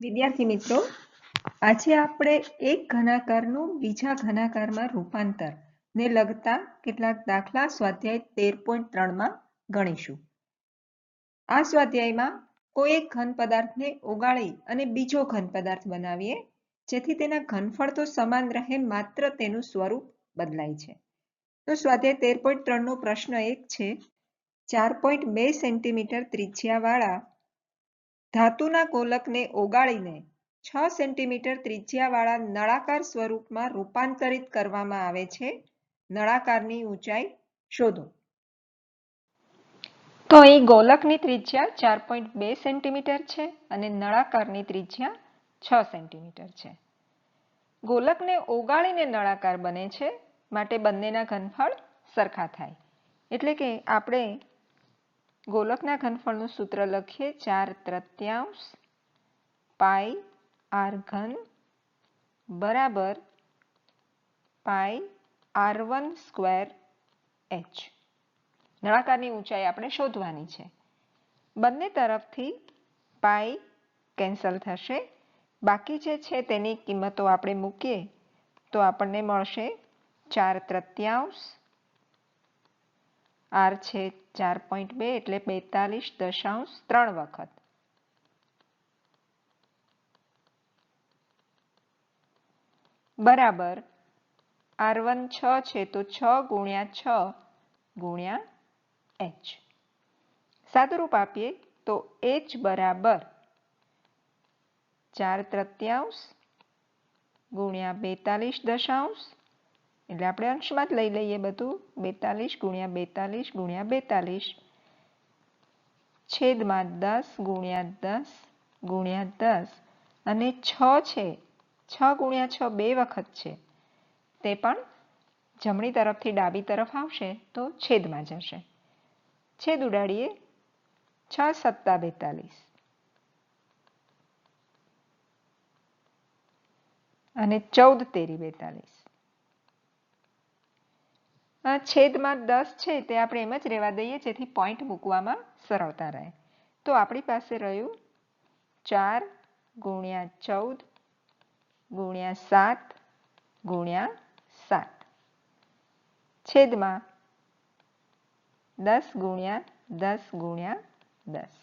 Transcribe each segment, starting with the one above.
વિદ્યાર્થી મિત્રો, આજે આપણે એક ઘનાકારનું બીજા ઘનાકારમાં રૂપાંતર ને લગતા કેટલાક દાખલા સ્વાધ્યાય તેર પોઈન્ટ ત્રણમાં ગણીશું. આ સ્વાધ્યાયમાં કોઈ એક ઘન પદાર્થને ઓગાળી અને બીજો ઘન પદાર્થ બનાવીએ, જેથી તેના ઘનફળ તો સમાન રહે, માત્ર તેનું સ્વરૂપ બદલાય છે. તો સ્વાધ્યાય તેર પોઈન્ટ ત્રણનો પ્રશ્ન એક છે, ચાર પોઈન્ટ બે સેન્ટીમીટર ત્રિજ્યાવાળા ધાતુના ગોલકને ઓગાળીને છ સેન્ટીમીટર ત્રિજ્યાવાળા નળાકાર સ્વરૂપમાં રૂપાંતરિત કરવામાં આવે છે. નળાકારની ઊંચાઈ શોધો. તો અહીં ગોલકની ત્રિજ્યા ચાર પોઈન્ટ બે સેન્ટીમીટર છે અને નળાકારની ત્રિજ્યા છ સેન્ટીમીટર છે. ગોલકને ઓગાળીને નળાકાર બને છે, માટે બંનેના ઘનફળ સરખા થાય. એટલે કે આપણે ગોલકના ઘનફળનું સૂત્ર લખીએ. ચાર તૃત્યાંશ પાઈ આર ઘન બરાબર pi R one square H. નળાકારની ઊંચાઈ આપણે શોધવાની છે. બંને તરફથી પાઈ કેન્સલ થશે. બાકી જે છે તેની કિંમતો આપણે મૂકીએ તો આપણને મળશે ચાર તૃત્યાંશ. આર છે ચાર પોઈન્ટ બે એટલે બેતાલીસ દશાંશ ત્રણ વખત. બરાબર. આર વન છ છે તો છ ગુણ્યા છ ગુણ્યા એચ. સાદુરૂપ આપીએ તો એચ બરાબર ચાર તૃત્યાંશ ગુણ્યા બેતાલીસ દશાંશ એટલે આપણે અંશમાં જ લઈ લઈએ બધું. બેતાલીસ ગુણ્યા બેતાલીસ ગુણ્યા બેતાલીસ. છેદમાં દસ ગુણ્યા દસ ગુણ્યા દસ. અને છ છે. છ ગુણ્યા છ બે વખત છે. તે પણ જમણી તરફથી ડાબી તરફ આવશે તો છેદમાં જશે. છેદ ઉડાડીએ. છ સત્તા બેતાલીસ. અને ચૌદ તેરી બેતાલીસ. છેદમાં દસ છે તે આપણે એમ જ રહેવા દઈએ, જેથી પોઈન્ટ મૂકવામાં સરળતા રહે. તો આપણી પાસે રહ્યું ચાર ગુણ્યા ચૌદ ગુણ્યા સાત ગુણ્યા સાત. છેદમાં દસ ગુણ્યા દસ ગુણ્યા દસ.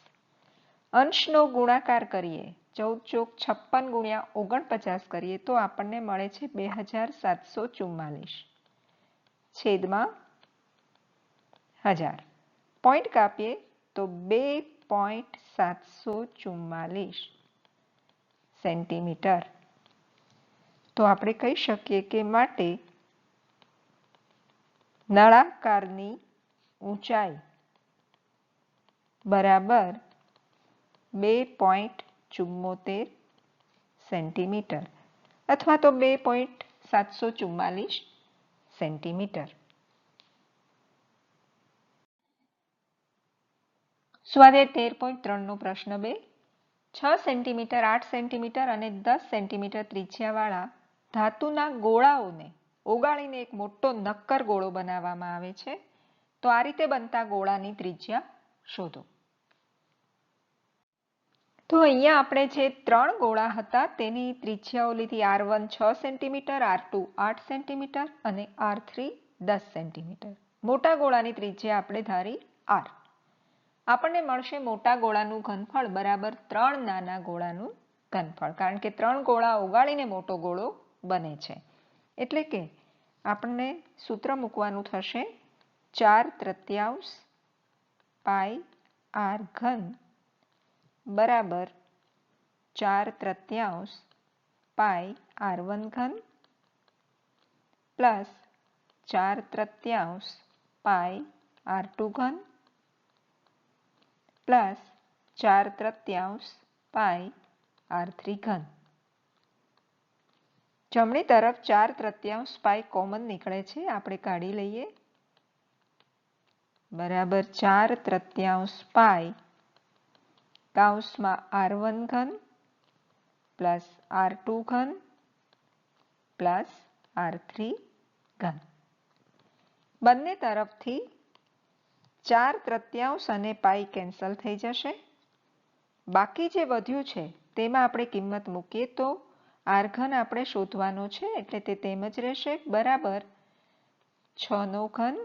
અંશનો ગુણાકાર કરીએ, ચૌદ ચોક છપ્પન ગુણ્યા ઓગણપચાસ કરીએ, તો આપણને મળે છે બે હજાર સાતસો ચુમ્માલીસ. છેદમાં હજાર પોઈન્ટ કાપીએ તો બે પોઈન્ટ સાતસો ચુમ્માલીસ સેન્ટીમીટર તો આપણે કહી શકીએ કે માટે નળાકારની ઊંચાઈ બરાબર બે પોઈન્ટ ચુમ્મોતેર સેન્ટીમીટર અથવા તો બે પોઈન્ટ સાતસો ચુમ્માલીસ સેન્ટીમીટર. સ્વાધ્યાય તેર પોઈન્ટ ત્રણનો પ્રશ્ન બે. છ સેન્ટીમીટર, આઠ સેન્ટીમીટર અને દસ સેન્ટીમીટર ત્રિજ્યાવાળા ધાતુના ગોળાઓને ઓગાળીને એક મોટો નક્કર ગોળો બનાવવામાં આવે છે. તો આ રીતે બનતા ગોળાની ત્રિજ્યા શોધો. તો અહીંયા આપણે જે ત્રણ ગોળા હતા તેની ત્રિજ્યાઓ લીધી આર વન છ સેન્ટીમીટર, આર ટુ આઠ સેન્ટીમીટર અને આર થ્રી દસ સેન્ટીમીટર. મોટા ગોળાની ત્રિજ્યા આપણે ધારી આર. આપણને મળશે મોટા ગોળાનું ઘનફળ બરાબર ત્રણ નાના ગોળાનું ઘનફળ, કારણ કે ત્રણ ગોળા ઓગાળીને મોટો ગોળો બને છે. એટલે કે આપણને સૂત્ર મૂકવાનું થશે ચાર તૃતીયાંશ પાઈ આર ઘન બરાબર. ચાર તૃત્યાંશ પાય આર વન ઘન પ્લસ ચાર તૃત્યાંશ પાય આર ટુ ઘન પ્લસ ચાર તૃત્યાંશ પાય આર થ્રી ઘન. જમણી તરફ ચાર તૃત્યાંશ પાય કોમન નીકળે છે. આપણે કાઢી લઈએ. બરાબર ચાર તૃત્યાંશ પાઈ કૌંસમાં આર વન ઘન પ્લસ આર ટુ ઘન પ્લસ આર થ્રી ઘન. બંને તરફથી ચાર તૃત્યાંશ અને પાઈ કેન્સલ થઈ જશે. બાકી જે વધ્યું છે તેમાં આપણે કિંમત મૂકીએ તો આર ઘન આપણે શોધવાનો છે એટલે તે તેમ જ રહેશે. બરાબર છનો ઘન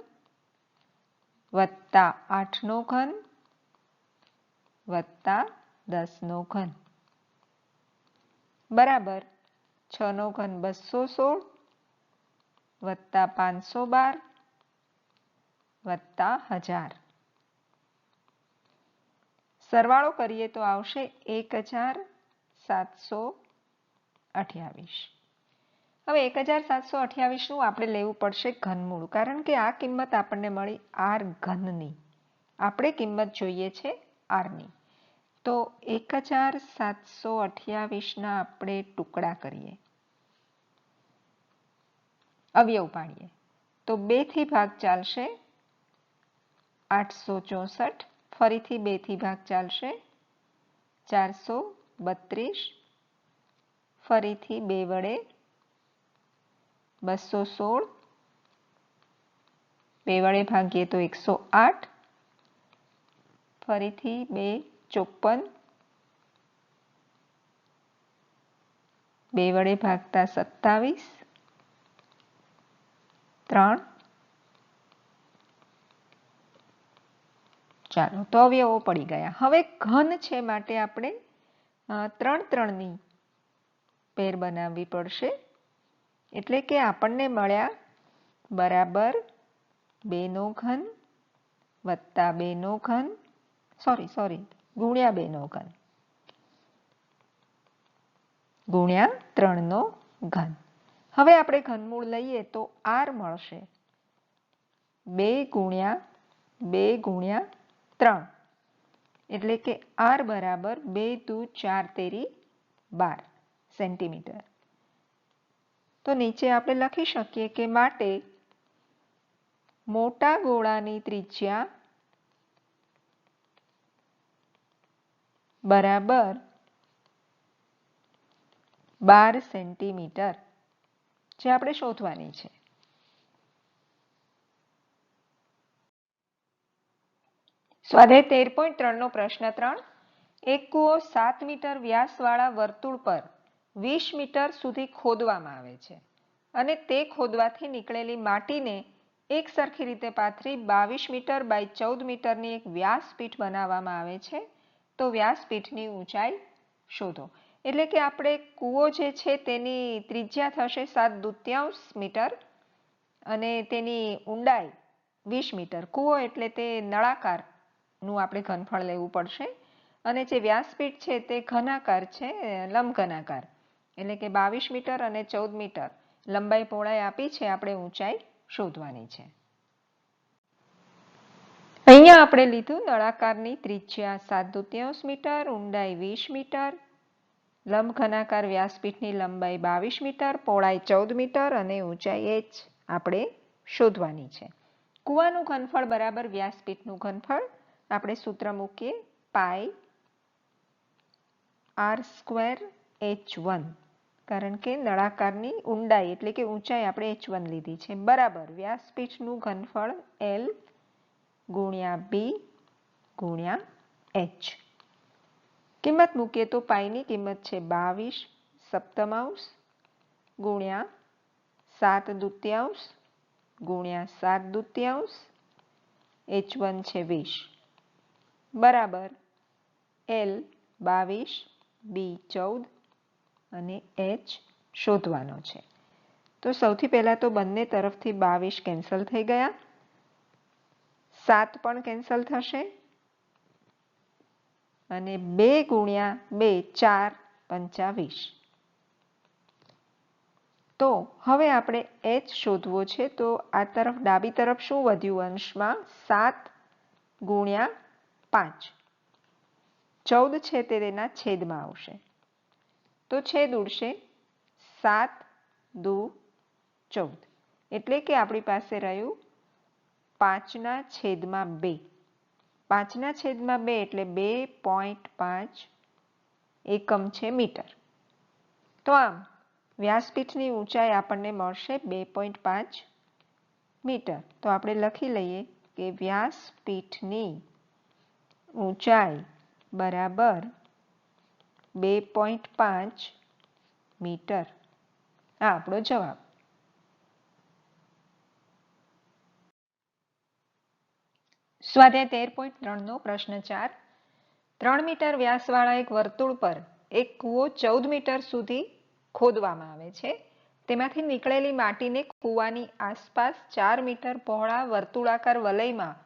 વત્તા આઠનો ઘન વત્તા દસનો ઘન. બરાબર, છનો ઘન બસો સોળ, વત્તા પાંચસો બાર, વત્તા હજાર. સરવાળો કરીએ તો આવશે એક હજાર સાતસો અઠ્યાવીસ. હવે એક હજાર સાતસો અઠ્યાવીસનું આપણે લેવું પડશે ઘનમૂળ, કારણ કે આ કિંમત આપણને મળી આર ઘનની. આપણે કિંમત જોઈએ છે આરની. તો એક હજાર સાતસો અઠ્યાવીસના આપણે ટુકડા કરીએ. અવયવ પાડીએ. તો બેથી ભાગ ચાલશે આઠસો ચોસઠ, ફરીથી બેથી ભાગ ચાલશે ચારસો બત્રીસ, ફરીથી બે વડે બસો સોળ, બે વડે ભાગીએ તો એકસો આઠ, ફરીથી બે ચોપન બે વડે ભાગતા સત્તાવીસ. ત્રણ. ચાલો, તો અવયવો પડી ગયા. હવે ઘન છે માટે આપણે ત્રણ ત્રણની પેર બનાવવી પડશે. એટલે કે આપણને મળ્યા બરાબર બેનો ઘન વત્તા બેનો ઘન. સોરી સોરી ગુણ્યા બેનો ઘન. ગુણ્યા ત્રણનો ઘન. હવે આપણે ઘનમૂળ લઈએ તો આર મળશે. બે ગુણ્યા બે ગુણ્યા ત્રણ. એટલે કે આર બરાબર બે દુ ચાર તેરી બાર સેન્ટીમીટર. તો નીચે આપણે લખી શકીએ કે માટે મોટા ગોળાની ત્રિજ્યા બરાબર. બાર સેન્ટીમીટર. જે આપણે શોધવાની છે. સ્વાધ્યાય તેર પોઈન્ટ ત્રણનો પ્રશ્ન ત્રણ. એક કૂવો સાત મીટર વ્યાસવાળા વર્તુળ પર વીસ મીટર સુધી ખોદવામાં આવે છે અને તે ખોદવાથી નીકળેલી માટીને એક સરખી રીતે પાથરી બાવીસ મીટર બાય ચૌદ મીટરની એક વ્યાસપીઠ બનાવવામાં આવે છે. તો વ્યાસપીઠની ઊંચાઈ શોધો. એટલે કે આપણે કૂવો જે છે તેની ત્રિજ્યા થશે સાત દુત્યાંશ મીટર અને તેની ઊંડાઈ વીસ મીટર. કૂવો એટલે તે નળાકારનું આપણે ઘનફળ લેવું પડશે. અને જે વ્યાસપીઠ છે તે ઘનાકાર છે, લંબઘનાકાર. એટલે કે બાવીસ મીટર અને ચૌદ મીટર લંબાઈ પહોળાઈ આપી છે, આપણે ઊંચાઈ શોધવાની છે. અહીંયા આપણે લીધું નળાકારની ત્રિજ્યા સાત દુત્યાંશ મીટર, ઊંડાઈ વીસ મીટર, લંબ વ્યાસપીઠની લંબાઈ બાવીસ મીટર, પહોળાઈ ચૌદ મીટર અને ઊંચાઈ એચ આપણે શોધવાની છે. કૂવાનું ઘનફળ બરાબર વ્યાસપીઠનું ઘનફળ. આપણે સૂત્ર મૂકીએ pi R square H one. કારણ કે નળાકારની ઊંડાઈ એટલે કે ઊંચાઈ આપણે એચ વન લીધી છે. બરાબર, વ્યાસપીઠનું ઘનફળ એલ ગુણ્યા બી ગુણ્યા એચ કિંમત મૂકીએ તો પાઈની કિંમત છે બાવીસ સપ્તમાંશ ગુણ્યા સાત દુત્યાંશ ગુણ્યા સાત દુત્યાંશ એચ વન છે વીસ. બરાબર એલ બાવીસ બી ચૌદ અને એચ શોધવાનો છે. તો સૌથી પહેલાં તો બંને તરફથી બાવીસ કેન્સલ થઈ ગયા. સાત પણ કેન્સલ થશે. અને બે ગુણ્યા બે, ચાર, પંચાવીસ. તો હવે આપણે એચ શોધવો છે. તો આ તરફ, ડાબી તરફ શું વધ્યું અંશમાં? સાત ગુણ્યા પાંચ. ચૌદ છે તે તેના છેદમાં આવશે. તો છેદ ઉડશે સાત દુ ચૌદ. એટલે કે આપણી પાસે રહ્યું પાંચના છેદમાં બે. પાંચના છેદમાં બે એટલે બે પોઈન્ટ પાંચ એકમ છે મીટર. તો આમ, વ્યાસપીઠની ઊંચાઈ આપણને મળશે બે પોઈન્ટ પાંચ મીટર. તો આપણે લખી લઈએ કે વ્યાસપીઠની ઊંચાઈ બરાબર બે પોઈન્ટ પાંચ મીટર. આ આપણો જવાબ. સ્વાધ્યાય તેર પોઈન્ટ ત્રણનો પ્રશ્ન ચાર. ત્રણ મીટર વ્યાસવાળા એક વર્તુળ પર એક કૂવો ચૌદ મીટર સુધી ખોદવામાં આવે છે. તેમાંથી નીકળેલી માટીને કૂવાની આસપાસ ચાર મીટર પહોળા વર્તુળાકાર વલયમાં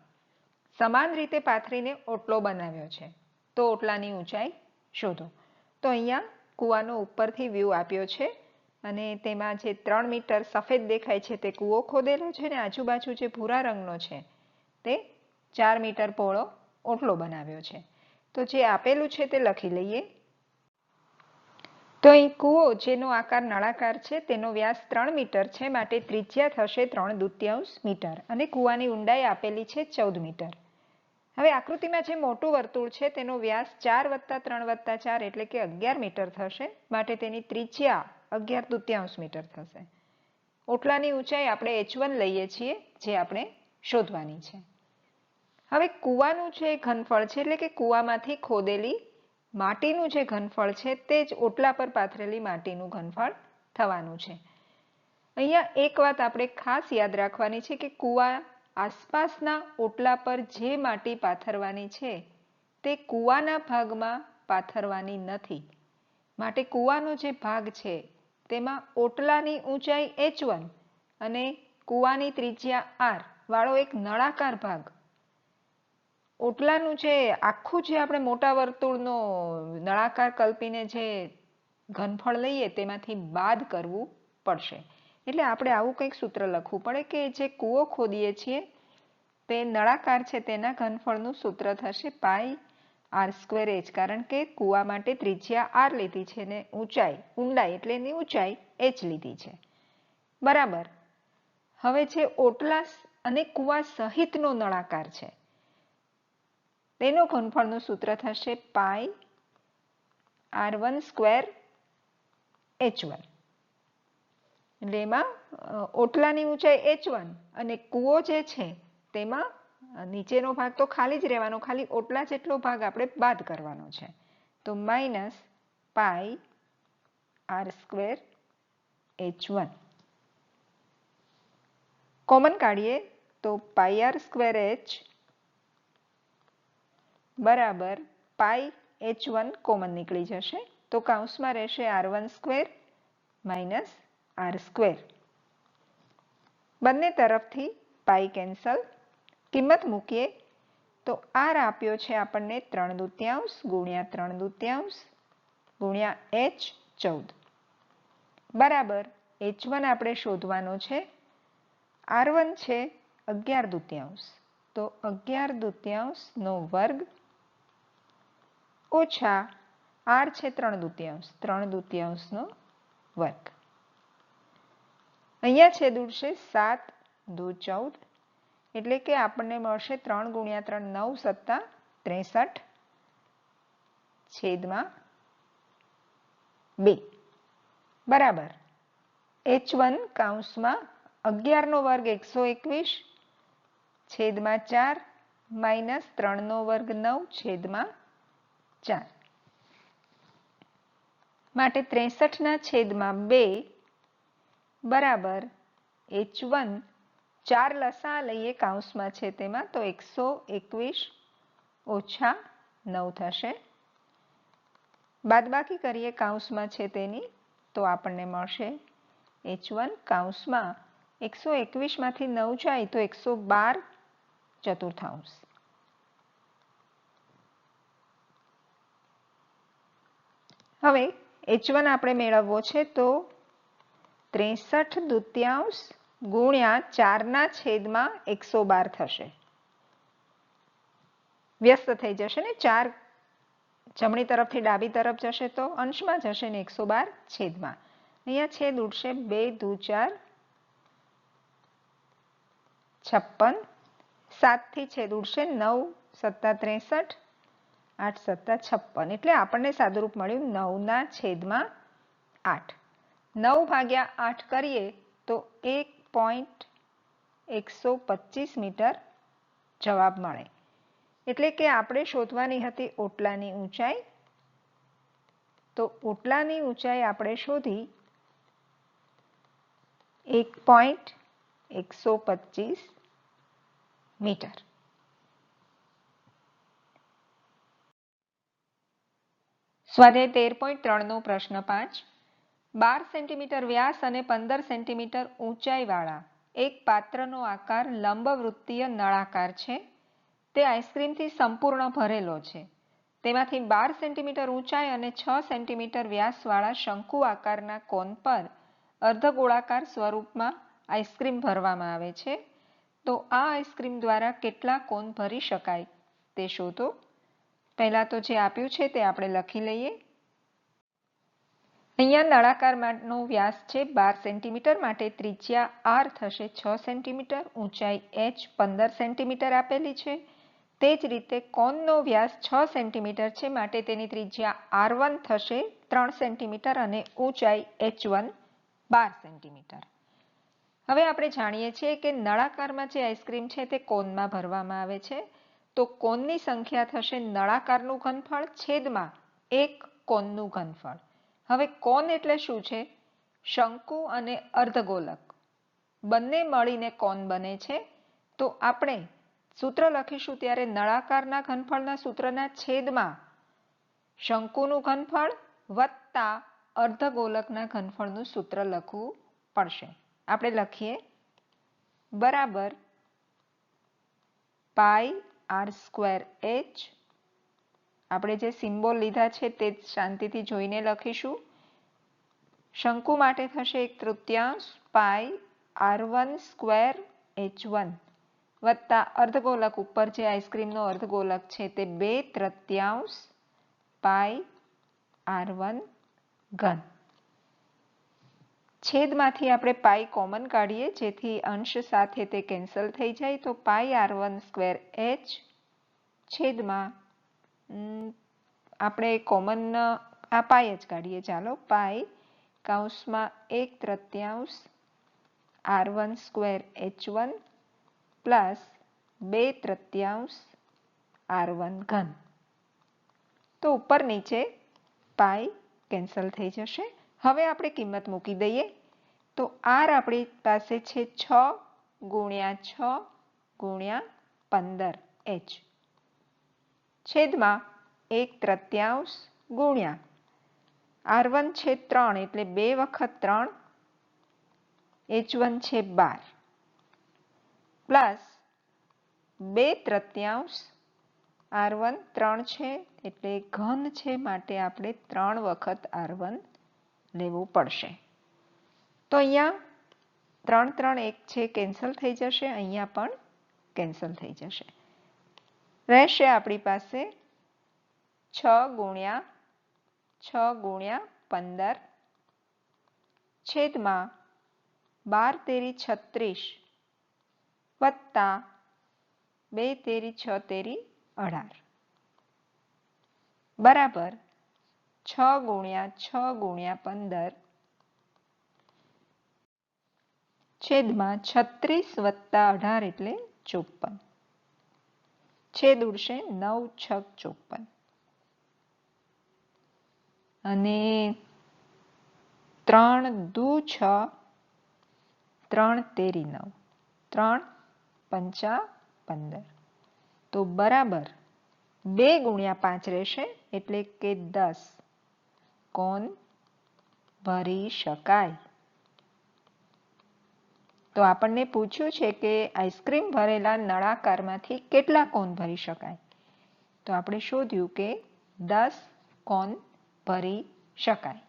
સમાન રીતે પાથરીને ઓટલો બનાવ્યો છે. તો ઓટલાની ઊંચાઈ શોધો. તો અહીંયા કૂવાનો ઉપરથી વ્યૂ આપ્યો છે અને તેમાં જે ત્રણ મીટર સફેદ દેખાય છે તે કૂવો ખોદેલો છે અને આજુબાજુ જે ભૂરા રંગનો છે તે ચાર મીટર પહોળો ઓટલો બનાવ્યો છે. તો જે આપેલું છે તે લખી લઈએ. તો અહીં કૂવો જેનો આકાર નળાકાર છે, તેનો વ્યાસ ત્રણ મીટર છે, માટે ત્રિજ્યા થશે ત્રણ દુત્યાંશ મીટર અને કૂવાની ઊંડાઈ આપેલી છે ચૌદ મીટર. હવે આકૃતિમાં જે મોટું વર્તુળ છે, તેનો વ્યાસ ચાર વત્તા ત્રણ વત્તા ચાર એટલે કે અગિયાર મીટર થશે, માટે તેની ત્રિજ્યા અગિયાર દુત્યાંશ મીટર થશે. ઓટલાની ઊંચાઈ આપણે એચ વન લઈએ છીએ, જે આપણે શોધવાની છે. હવે કૂવાનું જે ઘનફળ છે, એટલે કે કૂવામાંથી ખોદેલી માટીનું જે ઘનફળ છે, તે જ ઓટલા પર પાથરેલી માટીનું ઘનફળ થવાનું છે. અહીંયા એક વાત આપણે ખાસ યાદ રાખવાની છે કે કૂવા આસપાસના ઓટલા પર જે માટી પાથરવાની છે, તે કૂવાના ભાગમાં પાથરવાની નથી. માટે કૂવાનો જે ભાગ છે, તેમાં ઓટલાની ઊંચાઈ એચ વન અને કૂવાની ત્રિજ્યા આર વાળો એક નળાકાર ભાગ ઓટલાનું જે આખું જે આપણે મોટા વર્તુળનો નળાકાર કલ્પીને જે ઘનફળ લઈએ તેમાંથી બાદ કરવું પડશે. એટલે આપણે આવું કંઈક સૂત્ર લખવું પડે કે જે કૂવો ખોદીએ છીએ, તે નળાકાર છે, તેના ઘનફળનું સૂત્ર થશે પાઈ આર સ્ક્વેર એચ, કારણ કે કૂવા માટે ત્રિજ્યા આર લીધી છે ને ઊંચાઈ, ઊંડાઈ એટલે એની ઊંચાઈ એચ લીધી છે. બરાબર. હવે છે ઓટલા અને કૂવા સહિતનો નળાકાર છે તેનો ઘનફળનું સૂત્ર થશે pi R one square H one. એટલે એમાં ઓટલાની ઊંચાઈ એચ વન અને કૂવો જે છે તેમાં નીચેનો ભાગ તો ખાલી જ રહેવાનો, ખાલી ઓટલા જેટલો ભાગ આપણે બાદ કરવાનો છે. તો minus pi R square H one. Common કાઢીએ તો પાઈ આર સ્ક્વેર એચ બરાબર પાઈ એચ વન કોમન નીકળી જશે. તો કાઉન્સમાં રહેશે R one square minus R square બંને તરફથી પાઈ કેન્સલ કિંમત મૂકીએ. તો આર આપ્યો છે આપણને ત્રણ દુત્યાંશ ગુણ્યા ત્રણ દુત્યાંશ ગુણ્યા એચ ચૌદ. બરાબર એચ વન આપણે શોધવાનો છે. આર વન છે અગિયાર દુત્યાંશ. તો અગિયાર દુત્યાંશનો વર્ગ ઓછા આર છે ત્રણ દુત્યાંશ. ત્રણ દુત્યાંશનો વર્ગ. અહીંયા છે દૂરશે સાત, દુ ચૌદ. એટલે કે આપણને મળશે ત્રણ ગુણ્યા ત્રણ, નવ સત્તા ત્રેસઠ છેદમાં બે. બરાબર. એચ વન કાઉન્સમાં અગિયારનો વર્ગ એકસો એકવીસ, છેદમાં ચાર, માઇનસ ત્રણનો વર્ગ નવ, છેદમાં ચાર. માટે ત્રેસઠના છેદમાં બે બરાબર એચ વન ચાર લસા લઈએ કાઉન્સમાં છે તેમાં, તો એકસો એકવીસ ઓછા નવ થશે. બાદબાકી કરીએ કાઉન્સમાં છે તેની, તો આપણને મળશે એચ વન કાઉન્સમાં એકસો એકવીસમાંથી નવ જાય તો એકસો બાર ચતુર્થાંશ. હવે એચ વન આપણે મેળવવો છે તો ત્રેસઠ દુત્યાંશ ગુણ્યા ચારના છેદમાં એકસો બાર થશે. વ્યસ્ત થઈ જશે ને? ચાર જમણી તરફથી ડાબી તરફ જશે તો અંશમાં જશે ને એકસો બાર છેદમાં. અહીંયા છેદ ઉડશે બે દુ ચાર છપ્પન. સાતથી છેદ ઉડશે નવ, સત્તા ત્રેસઠ. આઠ, સત્તા, છપ્પન. એટલે આપણને સાદુરૂપ મળ્યું નવના છેદમાં આઠ. નવ ભાગ્યા આઠ કરીએ તો એક પોઈન્ટ એકસો પચીસ મીટર જવાબ મળે. એટલે કે આપણે શોધવાની હતી ઓટલાની ઊંચાઈ. તો ઓટલાની ઊંચાઈ આપણે શોધી એક પોઈન્ટ એકસો પચીસ મીટર. સ્વાધ્યાય તેર પોઈન્ટ ત્રણનો પ્રશ્ન પાંચ. બાર સેન્ટીમીટર વ્યાસ અને પંદર સેન્ટીમીટર ઊંચાઈવાળા એક પાત્રનો આકાર લંબવૃત્તીય નળાકાર છે. તે આઈસ્ક્રીમથી સંપૂર્ણ ભરેલો છે. તેમાંથી બાર સેન્ટીમીટર ઊંચાઈ અને છ સેન્ટીમીટર વ્યાસવાળા શંકુ આકારના કોન પર અર્ધગોળાકાર સ્વરૂપમાં આઈસ્ક્રીમ ભરવામાં આવે છે. તો આ આઈસ્ક્રીમ દ્વારા કેટલા કોન ભરી શકાય તે શોધો. પહેલાં તો જે આપ્યું છે તે આપણે લખી લઈએ. અહીંયા નળાકારનો વ્યાસ છે બાર સેન્ટીમીટર માટે ત્રિજ્યા આર થશે છ સેન્ટીમીટર, ઊંચાઈ એચ પંદર સેન્ટીમીટર આપેલી છે. તે જ રીતે કોનનો વ્યાસ છ સેન્ટીમીટર છે માટે તેની ત્રિજ્યા આર વન થશે ત્રણ સેન્ટીમીટર અને ઊંચાઈ એચ વન બાર સેન્ટીમીટર. હવે આપણે જાણીએ છીએ કે નળાકારમાં જે આઈસ્ક્રીમ છે તે કોનમાં ભરવામાં આવે છે? તો કોનની સંખ્યા થશે નળાકારનું ઘનફળ છેદમાં એક કોનનું ઘનફળ. હવે કોન એટલે શું છે? શંકુ અને અર્ધગોલક. બંને મળીને કોન બને છે. તો આપણે સૂત્ર લખીશું ત્યારે નળાકારના ઘનફળના સૂત્રના છેદમાં શંકુનું ઘનફળ વત્તા અર્ધગોલકના ઘનફળનું સૂત્ર લખવું પડશે. આપણે લખીએ. બરાબર. Pi R square H. આપણે જે સિમ્બોલ લીધા છે તે શાંતિથી જોઈને લખીશું. શંકુ માટે થશે એક તૃતીયાંશ pi R one square H one વત્તા અર્ધગોલક ઉપર જે આઈસ્ક્રીમનો અર્ધગોલક છે તે બે તૃતીયાંશ પાઈ આર વન ઘન. છેદમાંથી આપણે પાઈ કોમન કાઢીએ, જેથી અંશ સાથે તે કેન્સલ થઈ જાય, તો pi R one square H છેદમાં આપણે કોમન આ પાઈ જ કાઢીએ. ચાલો પાઈ કૌંસમાં એક તૃત્યાંશ R one square H one plus બે તૃત્યાંશ આર વન ઘન. તો ઉપર નીચે પાઈ કેન્સલ થઈ જશે. હવે આપણે કિંમત મૂકી દઈએ. તો આર આપણી પાસે છે છ ગુણ્યા છ ગુણ્યા પંદર એચ. છેદમાં એક તૃત્યાંશ ગુણ્યા. આર વન છે ત્રણ, એટલે બે વખત ત્રણ. એચ વન છે બાર. પ્લસ બે તૃત્યાંશ. આર વન ત્રણ છે, એટલે ઘન છે માટે આપણે ત્રણ વખત આર વન લેવું પડશે. તો અહીંયા ત્રણ ત્રણ એક છે, કેન્સલ થઈ જશે, અહીંયા પણ કેન્સલ થઈ જશે. રહેશે આપણી પાસે છ ગુણ્યા છ ગુણ્યા પંદર છેદમાં બાર તેરી છત્રીસ વત્તા બે તેરી છ તેરી અઢાર. બરાબર. છ ગુણ્યા છ ગુણ્યા પંદર છેદમાં છત્રીસ વત્તા અઢાર એટલે ચોપન. છેદ ઉડશે નવ છક ચોપન. અને ત્રણ દુ છ, ત્રણ તેરી નવ, ત્રણ પંચા પંદર. તો બરાબર બે ગુણ્યા પાંચ રહેશે એટલે કે દસ. કોણ ભરી શકાય? તો આપણને પૂછ્યું છે કે આઈસ્ક્રીમ ભરેલા નળાકારમાંથી કેટલા કોન ભરી શકાય? તો આપણે શોધ્યું કે દસ કોન ભરી શકાય.